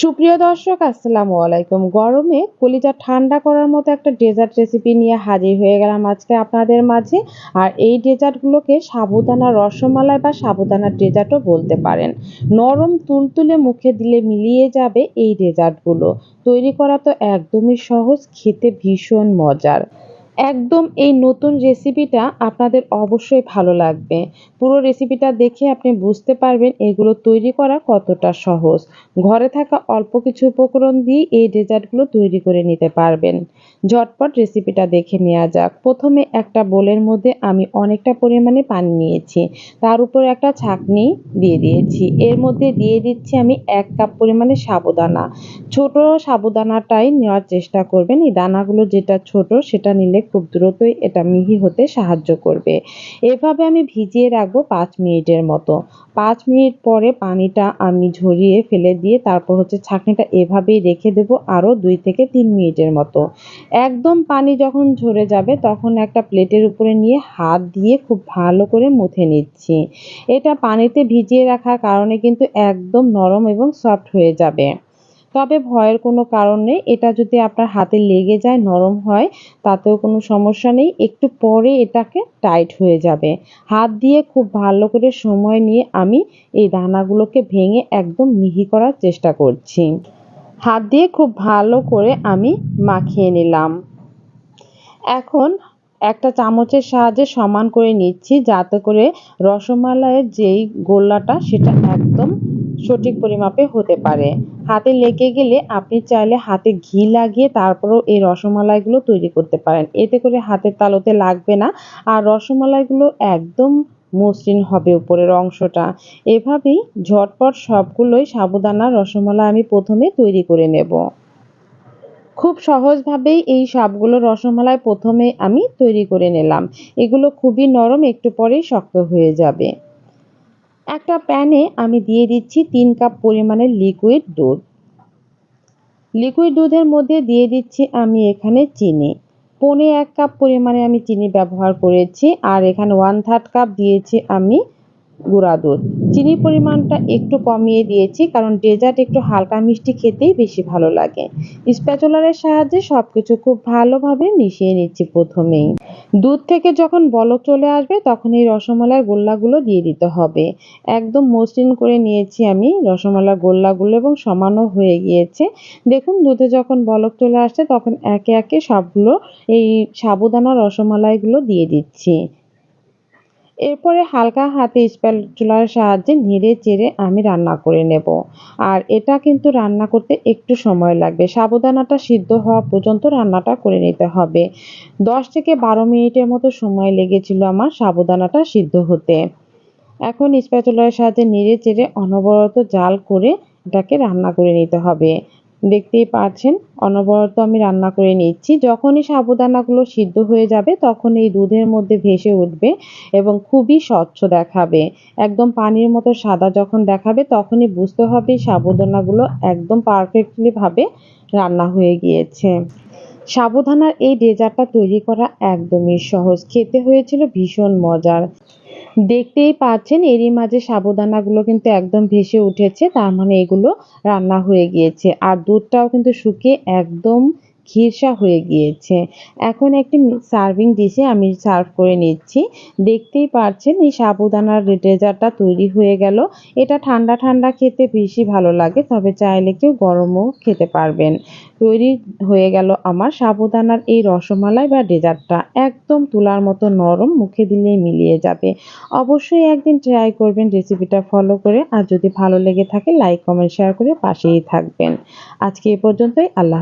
সুপ্রিয় দর্শক, আসসালামু আলাইকুম। গরমে কলিজা ঠান্ডা করার মতো একটা ডেজার্ট রেসিপি নিয়ে হাজির হয়ে গেলাম আজকে আপনাদের মাঝে। আর এই ডেজার্টগুলোকে সাবুদানা রসমালাই বা সাবুদানা ডেজার্টও বলতে পারেন। নরম তুলতুলে মুখে দিলে মিলিয়ে যাবে এই ডেজার্টগুলো তৈরি করা তো একদমই সহজ, খেতে ভীষণ মজার। একদম এই নতুন রেসিপিটা আপনাদের অবশ্যই ভালো লাগবে। পুরো রেসিপিটা দেখে আপনি বুঝতে পারবেন এগুলো তৈরি করা কতটা সহজ। ঘরে থাকা অল্প কিছু উপকরণ দিয়ে এই ডেজার্টগুলো তৈরি করে নিতে পারবেন। ঝটপট রেসিপিটা দেখে নেওয়া যাক। প্রথমে একটা বোলের মধ্যে আমি অনেকটা পরিমাণে পানি নিয়েছি। তার উপর একটা ছাঁকনি দিয়ে দিয়েছি। এর মধ্যে দিয়ে দিচ্ছি আমি এক কাপ পরিমাণে সাবুদানা। ছোট সাবুদানাটাই নেওয়ার চেষ্টা করবেন। এই দানাগুলো যেটা ছোট সেটা নিলে খুব দ্রুতই এটা মিহি হতে সাহায্য করবে। এভাবে আমি ভিজিয়ে রাখব পাঁচ মিনিটের মতো। পাঁচ মিনিট পরে পানিটা আমি ঝরিয়ে ফেলে দিয়ে তারপর হচ্ছে ছাঁকনিটা এভাবেই রেখে দেবো আরও দুই থেকে তিন মিনিটের মতো। একদম পানি যখন ঝরে যাবে তখন একটা প্লেটের উপরে নিয়ে হাত দিয়ে খুব ভালো করে মুথে নিচ্ছি। এটা পানিতে ভিজিয়ে রাখার কারণে কিন্তু একদম নরম এবং সফট হয়ে যাবে। তবে ভয়ের কোনো কারণ নেই। এটা যদি আপনার হাতে লেগে যায়, নরম হয়, তাতেও কোনো সমস্যা নেই। একটু পরে এটাকে টাইট হয়ে যাবে। হাত দিয়ে খুব ভালো করে সময় নিয়ে আমি এই দানাগুলোকে ভেঙে একদম মিহি করার চেষ্টা করছি। হাত দিয়ে খুব ভালো করে আমি মাখিয়ে নিলাম। এখন একটা চামচের সাহায্যে সমান করে নিচ্ছি, যাতে করে রসমালাইয়ের যেই গোল্লাটা, সেটা একদম সঠিক পরিমাপে হতে পারে। হাতে লেগে গেলে আপনি চাইলে হাতে ঘি লাগিয়ে তারপরেও এই রসমালাইগুলো তৈরি করতে পারেন। এতে করে হাতের তালুতে লাগবে না আর রসমালাইগুলো একদম মসৃণ হবে উপরের অংশটা। এভাবেই ঝটপট সবগুলোই সাবুদানা রসমালাই আমি প্রথমে তৈরি করে নেব। খুব সহজভাবেই এই সবগুলো রসমালাই প্রথমে আমি তৈরি করে নিলাম। এগুলো খুবই নরম, একটু পরেই শক্ত হয়ে যাবে। একটা প্যানে আমি দিয়ে দিচ্ছি তিন কাপ পরিমাণের লিকুইড দুধ। লিকুইড দুধের মধ্যে দিয়ে দিচ্ছি আমি এখানে চিনি। পনে এক কাপ পরিমাণে আমি চিনি ব্যবহার করেছি, আর এখানে ওয়ান থার্ড কাপ দিয়েছি আমি গুঁড়া দুধ। চিনির পরিমাণটা একটু কমিয়ে দিয়েছি, কারণ ডেজার্ট একটু হালকা মিষ্টি খেতেই বেশি ভালো লাগে। স্প্যাচুলারের সাহায্যে সব কিছু খুব ভালোভাবে মিশিয়ে নিচ্ছি প্রথমেই। দুধ থেকে যখন বলক চলে আসবে, তখন এই রসমালাইয়ের গোল্লাগুলো দিয়ে দিতে হবে। একদম মসৃণ করে নিয়েছি আমি রসমালাইয়ের গোল্লাগুলো এবং সমানও হয়ে গিয়েছে। দেখুন, দুধে যখন বলক চলে আসছে, তখন একে একে সবগুলো এই সাবুদানা রসমালাইগুলো দিয়ে দিচ্ছি। এরপরে হালকা হাতে স্প্যাচুলার সাহায্যে নেড়ে চেড়ে আমি রান্না করে নেব। আর এটা কিন্তু রান্না করতে একটু সময় লাগবে। সাবুদানাটা সিদ্ধ হওয়া পর্যন্ত রান্নাটা করে নিতে হবে। দশ থেকে বারো মিনিটের মতো সময় লেগেছিল আমার সাবুদানাটা সিদ্ধ হতে। এখন স্প্যাচুলার সাহায্যে নেড়ে চেড়ে অনবরত জাল করে এটাকে রান্না করে নিতে হবে। দেখতেই পাচ্ছেন অনবরত আমি রান্না করে নিচ্ছি। যখনই সাবুদানাগুলো সিদ্ধ হয়ে যাবে, তখন এই দুধের মধ্যে ভেসে উঠবে এবং খুবই স্বচ্ছ দেখাবে। একদম পানির মতো সাদা যখন দেখাবে, তখনই বুঝতে হবে সাবুদানাগুলো একদম পারফেক্টলিভাবে রান্না হয়ে গিয়েছে। সাবুদানার এই ডেজার্টটা তৈরি করা একদমই সহজ। খেতে হয়েছিল ভীষণ মজার। দেখতেই পাচ্ছেন, এরই মাঝে সাবুদানাগুলো কিন্তু একদম ভেসে উঠেছে, তার মানে এগুলো রান্না হয়ে গিয়েছে। আর দুধটাও কিন্তু শুকিয়ে একদম ঘিরসা হয়ে গিয়েছে। এখন একটি সার্ভিং ডিশে আমি সার্ভ করে নিচ্ছি। দেখতেই পাচ্ছেন এই সাবুদানার ডেজার্টটা তৈরি হয়ে গেল। এটা ঠান্ডা ঠান্ডা খেতে বেশি ভালো লাগে, তবে চাইলে কেউ গরমও খেতে পারবেন। তৈরি হয়ে গেল আমার সাবুদানার এই রসমালাই বা ডেজার্টটা। একদম তুলার মতো নরম, মুখে দিলে মিলিয়ে যাবে। অবশ্যই একদিন ট্রাই করবেন রেসিপিটা ফলো করে। আর যদি ভালো লেগে থাকে, লাইক, কমেন্ট, শেয়ার করে পাশেই থাকবেন। আজকে এ পর্যন্তই। আল্লাহ